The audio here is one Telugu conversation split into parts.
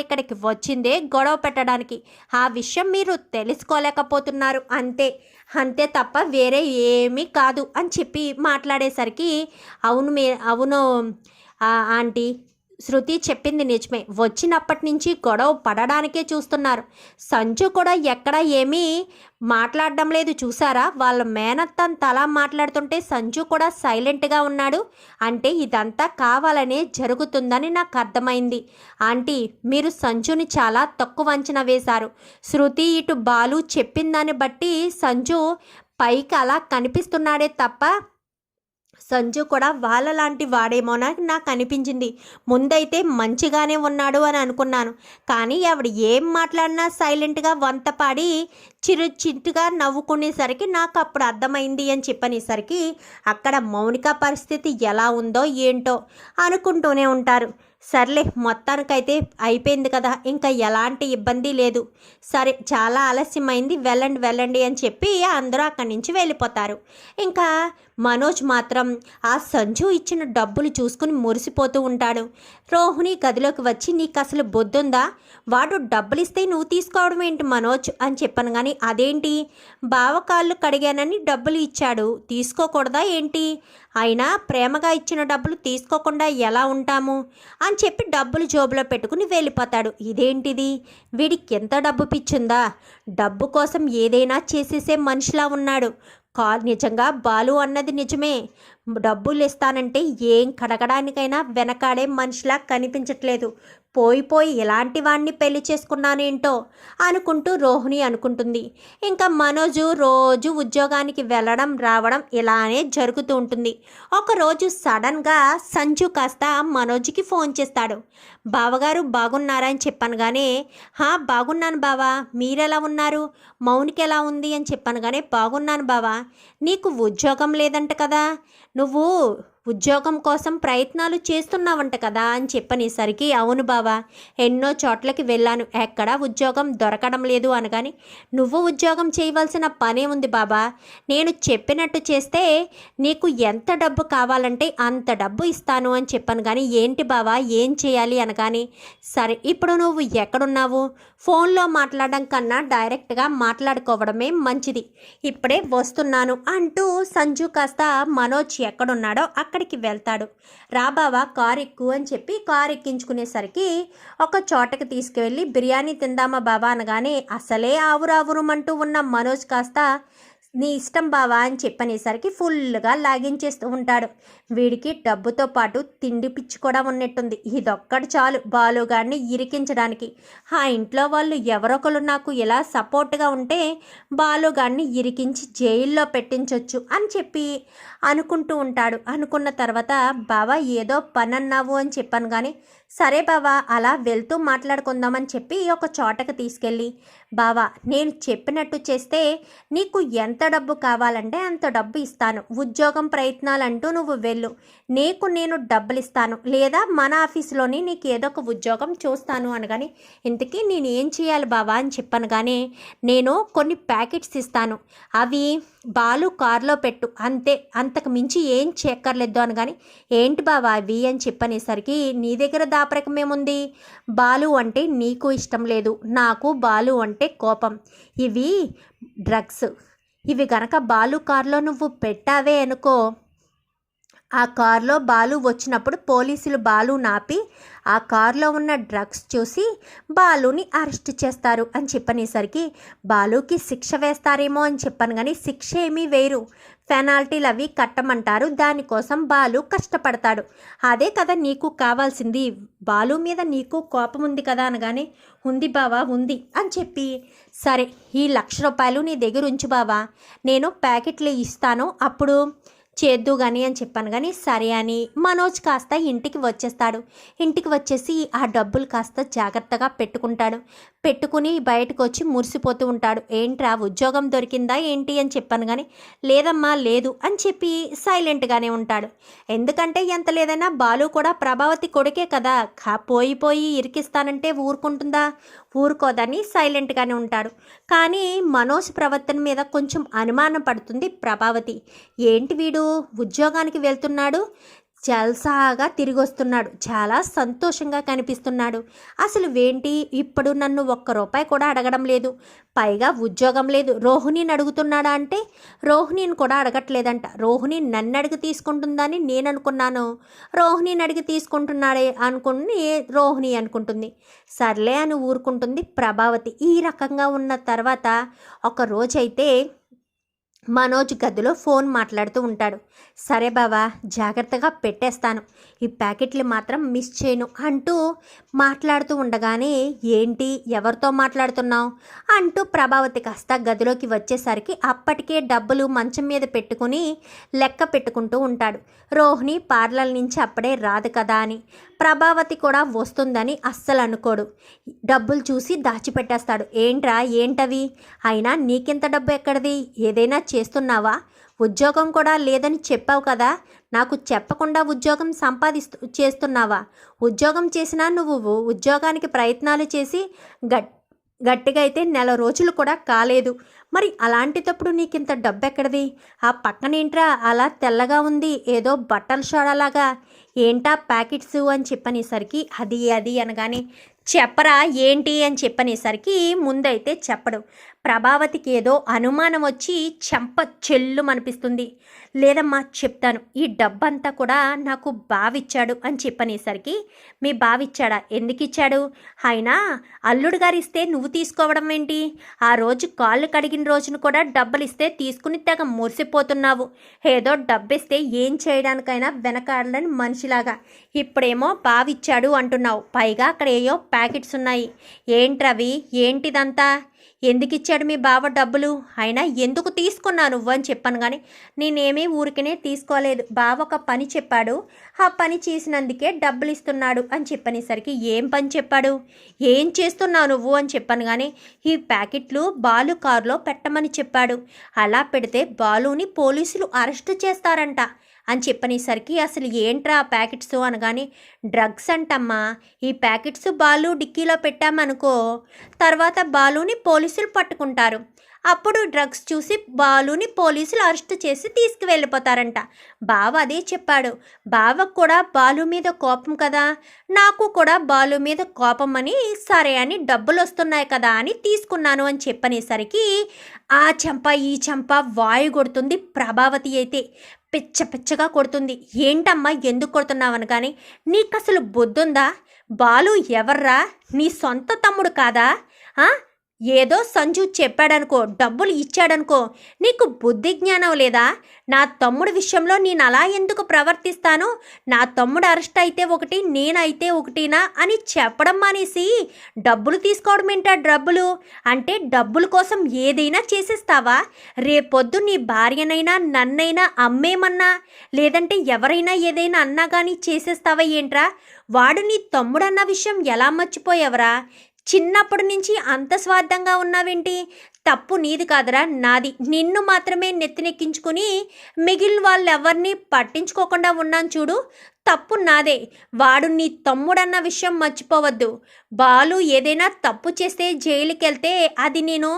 ఇక్కడికి వచ్చిందే గొడవ పెట్టడానికి. ఆ విషయం మీరు తెలుసుకోలేకపోతున్నారు. అంతే. అంతే తప్ప వేరే ఏమీ కాదు అని చెప్పి మాట్లాడేసరికి అవును మీ అవును ఆంటీ శృతి చెప్పింది నిజమే. వచ్చినప్పటి నుంచి గొడవ పడడానికే చూస్తున్నారు. సంజు కూడా ఎక్కడ ఏమీ మాట్లాడడం లేదు. చూసారా? వాళ్ళ మేనత్తన్ తలా మాట్లాడుతుంటే సంజు కూడా సైలెంట్గా ఉన్నాడు. అంటే ఇదంతా కావాలనే జరుగుతుందని నాకు అర్థమైంది. ఆంటీ మీరు సంజుని చాలా తక్కువ అంచనా వేశారు. శృతి ఇటు బాలు చెప్పిన దాన్ని బట్టి సంజు పైకి అలా కనిపిస్తున్నాడే తప్ప సంజు కూడా వాళ్ళలాంటి వాడేమోనా నాకు అనిపించింది. ముందైతే మంచిగానే ఉన్నాడు అని అనుకున్నాను. కానీ ఆవిడ ఏం మాట్లాడినా సైలెంట్గా వంత పాడి చిరు చిట్టుగా నవ్వుకునేసరికి నాకు అప్పుడు అర్థమైంది అని చెప్పనేసరికి అక్కడ మౌనిక పరిస్థితి ఎలా ఉందో ఏంటో అనుకుంటూనే ఉంటారు. సర్లే మొత్తానికైతే అయిపోయింది కదా ఇంకా ఎలాంటి ఇబ్బంది లేదు. సరే చాలా ఆలస్యమైంది వెళ్ళండి వెళ్ళండి అని చెప్పి అందరూ అక్కడి నుంచి వెళ్ళిపోతారు. ఇంకా మనోజ్ మాత్రం ఆ సంజు ఇచ్చిన డబ్బులు చూసుకుని మురిసిపోతూ ఉంటాడు. రోహిణి గదిలోకి వచ్చి నీకు అసలు బొద్దుందా? వాడు డబ్బులు ఇస్తే నువ్వు తీసుకోవడం ఏంటి మనోజ్? అని చెప్పాను కానీ అదేంటి? బావ కాళ్ళు కడిగానని డబ్బులు ఇచ్చాడు తీసుకోకూడదా ఏంటి? అయినా ప్రేమగా ఇచ్చిన డబ్బులు తీసుకోకుండా ఎలా ఉంటాము? అని చెప్పి డబ్బులు జోబులో పెట్టుకుని వెళ్ళిపోతాడు. ఇదేంటిది? వీడికి ఎంత డబ్బు పిచ్చిందా? డబ్బు కోసం ఏదైనా చేసేసే మనిషిలా ఉన్నాడు. కా నిజంగా బాలు అన్నది నిజమే. డబ్బులు ఇస్తానంటే ఏం కడగడానికైనా వెనకాడే మనిషిలా కనిపించట్లేదు. పోయిపోయి ఇలాంటి వాణ్ణి పెళ్ళి చేసుకున్నానేంటో అనుకుంటూ రోహిణి అనుకుంటుంది. ఇంకా మనోజు రోజు ఉద్యోగానికి వెళ్ళడం రావడం ఇలానే జరుగుతూ ఉంటుంది. ఒకరోజు సడన్గా సంజు కాస్త మనోజ్కి ఫోన్ చేస్తాడు. బావగారు బాగున్నారా అని చెప్పాను కానీ హా బాగున్నాను బావా. మీరెలా ఉన్నారు? మౌనికి ఎలా ఉంది? అని చెప్పాను కానీ బాగున్నాను బావా. నీకు ఉద్యోగం లేదంట కదా. నువ్వు ఉద్యోగం కోసం ప్రయత్నాలు చేస్తున్నావంట కదా అని చెప్పనేసరికి అవును బావా ఎన్నో చోట్లకి వెళ్ళాను. ఎక్కడా ఉద్యోగం దొరకడం లేదు అనగాని నువ్వు ఉద్యోగం చేయవలసిన పనే ఉంది బాబా. నేను చెప్పినట్టు చేస్తే నీకు ఎంత డబ్బు కావాలంటే అంత డబ్బు ఇస్తాను అని చెప్పాను. కానీ ఏంటి బావా ఏం చేయాలి అనగాని సరే ఇప్పుడు నువ్వు ఎక్కడున్నావు? ఫోన్లో మాట్లాడడం కన్నా డైరెక్ట్గా మాట్లాడుకోవడమే మంచిది. ఇప్పుడే వస్తున్నాను అంటూ సంజు కాస్త మనోజ్ ఎక్కడున్నాడో అక్కడ అక్కడికి వెళ్తాడు. రా కారు కార్ ఎక్కు అని చెప్పి కారు ఎక్కించుకునేసరికి ఒక చోటకి తీసుకువెళ్ళి బిర్యానీ తిందామా బాబా అనగానే అసలే ఆవురావురుమంటూ ఉన్న మనోజ్ కాస్త నీ ఇష్టం బావా అని చెప్పనేసరికి ఫుల్గా లాగించేస్తూ ఉంటాడు. వీడికి డబ్బుతో పాటు తిండి పిచ్చి కూడా ఉన్నట్టుంది. ఇదొక్కటి చాలు బాలుగాడిని ఇరికించడానికి. ఆ ఇంట్లో వాళ్ళు ఎవరొకరు నాకు ఇలా సపోర్ట్గా ఉంటే బాలుగాడిని ఇరికించి జైల్లో పెట్టించవచ్చు అని చెప్పి అనుకుంటూ ఉంటాడు. అనుకున్న తర్వాత బావా ఏదో పని అన్నావు అని చెప్పాను కానీ సరే బావా అలా వెళ్తూ మాట్లాడుకుందామని చెప్పి ఒక చోటకి తీసుకెళ్ళి బావా నేను చెప్పినట్టు చేస్తే నీకు ఎంత డబ్బు కావాలంటే అంత డబ్బు ఇస్తాను. ఉద్యోగం ప్రయత్నాలు అంటూ నువ్వు వెళ్ళు. నీకు నేను డబ్బులు ఇస్తాను లేదా మన ఆఫీస్లోనే నీకు ఏదో ఒక ఉద్యోగం చూస్తాను అనగాని ఇంతకీ నేను ఏం చేయాలి బావా? అని చెప్పాను కానీ నేను కొన్ని ప్యాకెట్స్ ఇస్తాను. అవి బాలు కారులో పెట్టు. అంతే. అంతకు మించి ఏం చెక్కర్లేదు అనగాని ఏంటి బావా అవి? అని చెప్పనేసరికి నీ దగ్గర దా ఏముంది? బాలు అంటే నీకు ఇష్టం లేదు నాకు బాలు అంటే కోపం. ఇవి డ్రగ్స్. ఇవి గనక బాలు కారులో నువ్వు పెట్టావే అనుకో ఆ కారులో బాలు వచ్చినప్పుడు పోలీసులు బాలు నాపి ఆ కారులో ఉన్న డ్రగ్స్ చూసి బాలుని అరెస్ట్ చేస్తారు అని చెప్పనేసరికి బాలుకి శిక్ష వేస్తారేమో అని చెప్పాను కానీ శిక్ష ఏమీ వేరు పెనాల్టీలు అవి కట్టమంటారు. దానికోసం బాలు కష్టపడతాడు. అదే కదా నీకు కావాల్సింది. బాలు మీద నీకు కోపం ఉంది కదా అనగానే ఉంది బావా ఉంది అని చెప్పి సరే ఈ లక్ష రూపాయలు నీ దగ్గర ఉంచు బావా. నేను ప్యాకెట్లు ఇస్తాను. అప్పుడు చేద్దు కానీ అని చెప్పాను కానీ సరే అని మనోజ్ కాస్త ఇంటికి వచ్చేస్తాడు. ఇంటికి వచ్చేసి ఆ డబ్బులు కాస్త జాగ్రత్తగా పెట్టుకుంటాడు. పెట్టుకుని బయటకు వచ్చి మురిసిపోతూ ఉంటాడు. ఏంట్రా ఉద్యోగం దొరికిందా ఏంటి అని చెప్పాను కానీ లేదమ్మా లేదు అని చెప్పి సైలెంట్గానే ఉంటాడు. ఎందుకంటే ఎంత లేదైనా బాలు కూడా ప్రభావతి కొడుకే కదా. కా పోయి పోయి ఇరికిస్తానంటే ఊరుకుంటుందా? ఊరుకోదని సైలెంట్గానే ఉంటాడు. కానీ మనోజ్ ప్రవర్తన మీద కొంచెం అనుమానం పడుతుంది ప్రభావతి. ఏంటి వీడు? ఉద్యోగానికి వెళ్తున్నాడు? చల్సాగా తిరిగి వస్తున్నాడు చాలా సంతోషంగా కనిపిస్తున్నాడు. అసలు ఏంటి ఇప్పుడు నన్ను ఒక్క రూపాయి కూడా అడగడం లేదు. పైగా ఉద్యోగం లేదు. రోహిణిని అడుగుతున్నాడా అంటే? రోహిణిని కూడా అడగట్లేదంట. రోహిణి నన్ను అడిగి తీసుకుంటుందని నేను అనుకున్నాను రోహిణిని అడిగి తీసుకుంటున్నాడే అనుకుని రోహిణి అనుకుంటుంది. సర్లే అని ఊరుకుంటుంది ప్రభావతి. ఈ రకంగా ఉన్న తర్వాత ఒక రోజైతే మనోజ్ గదిలో ఫోన్ మాట్లాడుతూ ఉంటాడు. సరే బావా జాగ్రత్తగా పెట్టేస్తాను. ఈ ప్యాకెట్లు మాత్రం మిస్ చేయను అంటూ మాట్లాడుతూ ఉండగానే ఏంటి ఎవరితో మాట్లాడుతున్నావు? అంటూ ప్రభావతి కాస్త గదిలోకి వచ్చేసరికి అప్పటికే డబ్బులు మంచం మీద పెట్టుకుని లెక్క పెట్టుకుంటూ ఉంటాడు. రోహిణి పార్లర్ నుంచి అప్పుడే రాదు కదా అని. ప్రభావతి కూడా వస్తుందని అస్సలు అనుకోడు. డబ్బులు చూసి దాచిపెట్టేస్తాడు. ఏంట్రా ఏంటవి? అయినా నీకింత డబ్బు ఎక్కడిది? ఏదైనా చేస్తున్నావా? ఉద్యోగం కూడా లేదని చెప్పావు కదా? నాకు చెప్పకుండా ఉద్యోగం సంపాదిస్తూ చేస్తున్నావా? ఉద్యోగం చేసినా నువ్వు ఉద్యోగానికి ప్రయత్నాలు చేసి గట్ గట్టిగా అయితే నెల రోజులు కూడా కాలేదు. మరి అలాంటిటప్పుడు నీకింత డబ్బు ఎక్కడిది ఆ పక్కనేంట్రా అలా తెల్లగా ఉంది ఏదో బట్టల షోడలాగా. ఏంటా ప్యాకెట్స్ అని చెప్పనేసరికి అది అది అనగానే చెప్పరా ఏంటి అని చెప్పనేసరికి ముందైతే చెప్పడు. ప్రభావతికి ఏదో అనుమానం వచ్చి చెంప చెల్లు అనిపిస్తుంది లేదమ్మా చెప్తాను. ఈ డబ్బంతా కూడా నాకు బావిచ్చాడు అని చెప్పనేసరికి మీ బావిచ్చాడా? ఎందుకు ఇచ్చాడు అయినా అల్లుడు గారు ఇస్తే నువ్వు తీసుకోవడం ఏంటి? ఆ రోజు కాళ్ళు కడిగిన రోజున కూడా డబ్బులు ఇస్తే తీసుకుని తెగ మురిసిపోతున్నావు. ఏదో డబ్బిస్తే ఏం చేయడానికైనా వెనకాడలని మనిషిలాగా. ఇప్పుడేమో బావిచ్చాడు అంటున్నావు. పైగా అక్కడ ఏయో ప్యాకెట్స్ ఉన్నాయి. ఏంట్రవి ఏంటిదంతా? ఎందుకు ఇచ్చాడు మీ బావ డబ్బులు? అయినా ఎందుకు తీసుకున్నా నువ్వు అని చెప్పాను కానీ నేనేమీ ఊరికనే తీసుకోలేదు. బావ ఒక పని చెప్పాడు. ఆ పని చేసినందుకే డబ్బులు ఇస్తున్నాడు అని చెప్పనేసరికి ఏం పని చెప్పాడు? ఏం చేస్తున్నావు నువ్వు అని చెప్పాను కానీ ఈ ప్యాకెట్లు బాలు కారులో పెట్టమని చెప్పాడు. అలా పెడితే బాలుని పోలీసులు అరెస్టు చేస్తారంట. అని చెప్పనేసరికి అసలు ఏంట్రా ఆ ప్యాకెట్స్ అనగానే డ్రగ్స్ అంటమ్మా ఈ ప్యాకెట్స్ బాలు డిక్కీలో పెట్టామనుకో తర్వాత బాలుని పోలీసులు పట్టుకుంటారు. అప్పుడు డ్రగ్స్ చూసి బాలుని పోలీసులు అరెస్ట్ చేసి తీసుకువెళ్ళిపోతారంట. బావ అదే చెప్పాడు. బావకు కూడా బాలు మీద కోపం కదా నాకు కూడా బాలు మీద కోపం అని సరే అని డబ్బులు వస్తున్నాయి కదా అని తీసుకున్నాను అని చెప్పనేసరికి ఆ చెంప ఈ చెంప వాయు కొడుతుంది ప్రభావతి అయితే. పిచ్చ పిచ్చగా కొడుతుంది. ఏంటమ్మా ఎందుకు కొడుతున్నావు అనగానే నీకు అసలు బొద్దుందా బాలు ఎవర్రా? నీ సొంత తమ్ముడు కాదా? ఏదో సంజు చెప్పాడనుకో డబ్బులు ఇచ్చాడనుకో నీకు బుద్ధి జ్ఞానం లేదా? నా తమ్ముడి విషయంలో నేను అలా ఎందుకు ప్రవర్తిస్తాను? నా తమ్ముడు అరెస్ట్ అయితే ఒకటి నేనైతే ఒకటినా అని చెప్పడం మానేసి డబ్బులు తీసుకోవడం ఏంటా డబ్బులు? అంటే డబ్బుల కోసం ఏదైనా చేసేస్తావా? రేపొద్దు నీ భార్యనైనా నన్నైనా అమ్మేమన్నా? లేదంటే ఎవరైనా ఏదైనా అన్నా కానీ చేసేస్తావా ఏంట్రా? వాడు నీ తమ్ముడన్న విషయం ఎలా మర్చిపోయావరా? చిన్నప్పటి నుంచి అంత స్వార్థంగా ఉన్నావేంటి? తప్పు నీది కాదురా నాది. నిన్ను మాత్రమే నెత్తినెక్కించుకుని మిగిలిన వాళ్ళెవరిని పట్టించుకోకుండా ఉన్నాను చూడు. తప్పు నాదే. వాడు నీ తమ్ముడన్న విషయం మర్చిపోవద్దు. బాలు ఏదైనా తప్పు చేస్తే జైలుకి వెళ్తే అది నేను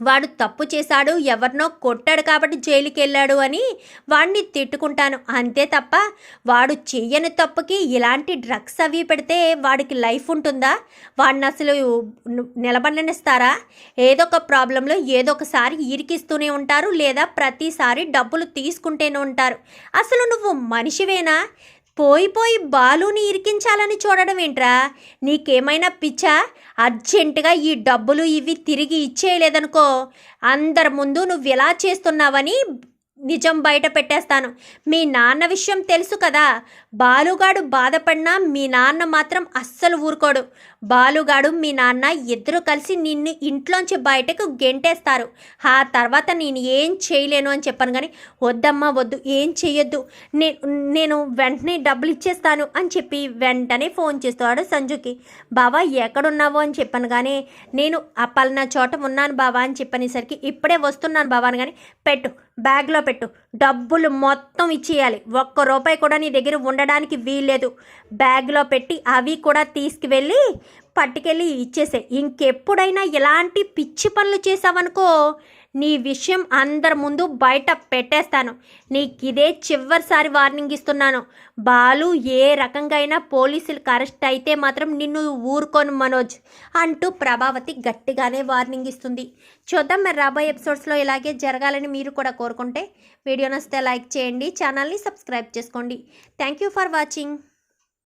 వాడు తప్పు చేశాడు ఎవరినో కొట్టాడు కాబట్టి జైలుకి వెళ్ళాడు అని వాడిని తిట్టుకుంటాను. అంతే తప్ప వాడు చెయ్యని తప్పుకి ఇలాంటి డ్రగ్స్ అవి పెడితే వాడికి లైఫ్ ఉంటుందా? వాడిని అసలు నిలబడనిస్తారా? ఏదో ఒక ప్రాబ్లంలో ఏదో ఒకసారి ఇరికిస్తూనే ఉంటారు లేదా ప్రతిసారి డబ్బులు తీసుకుంటూనే ఉంటారు. అసలు నువ్వు మనిషివేనా? పోయి పోయి బాలుని ఇరికించాలని చూడడం ఏంట్రా? నీకేమైనా పిచ్చా? అర్జెంటుగా ఈ డబ్బులు ఇవి తిరిగి ఇచ్చేయలేదనుకో అందరి ముందు నువ్వు ఎలా చేస్తున్నావని నిజం బయట పెట్టేస్తాను. మీ నాన్న విషయం తెలుసు కదా. బాలుగాడు బాధపడినా మీ నాన్న మాత్రం అస్సలు ఊరుకోడు. బాలుగాడు మీ నాన్న ఇద్దరు కలిసి నిన్ను ఇంట్లోంచి బయటకు గెంటేస్తారు. ఆ తర్వాత నేను ఏం చేయలేను అని చెప్పాను కానీ వద్దమ్మా వద్దు ఏం చేయొద్దు నే- నేను వెంటనే డబ్బులు ఇచ్చేస్తాను అని చెప్పి వెంటనే ఫోన్ చేస్తాడు సంజుకి. బావా ఎక్కడున్నావు అని చెప్పాను కానీ నేను ఆ పలానా చోట ఉన్నాను బావా అని చెప్పనేసరికి ఇప్పుడే వస్తున్నాను బావా అని కానీ పెట్టు బ్యాగ్లో పెట్టు. డబ్బులు మొత్తం ఇచ్చేయాలి. ఒక్క రూపాయి కూడా నీ దగ్గర ఉండడానికి వీల్లేదు. బ్యాగ్లో పెట్టి అవి కూడా తీసుకువెళ్ళి పట్టుకెళ్ళి ఇచ్చేసే. ఇంకెప్పుడైనా ఇలాంటి పిచ్చి పనులు చేసావనుకో నీ విషయం అందరి ముందు బయట పెట్టేస్తాను. నీకు ఇదే చివరిసారి వార్నింగ్ ఇస్తున్నాను. బాలు ఏ రకంగా అయినా పోలీసులకు అరెస్ట్ అయితే మాత్రం నిన్ను ఊరుకోను మనోజ్ అంటూ ప్రభావతి గట్టిగానే వార్నింగ్ ఇస్తుంది. చూద్దాం మరి రాబోయే ఎపిసోడ్స్లో ఇలాగే జరగాలని మీరు కూడా కోరుకుంటే వీడియో నచ్చితే లైక్ చేయండి ఛానల్ని సబ్స్క్రైబ్ చేసుకోండి. Thank you for watching.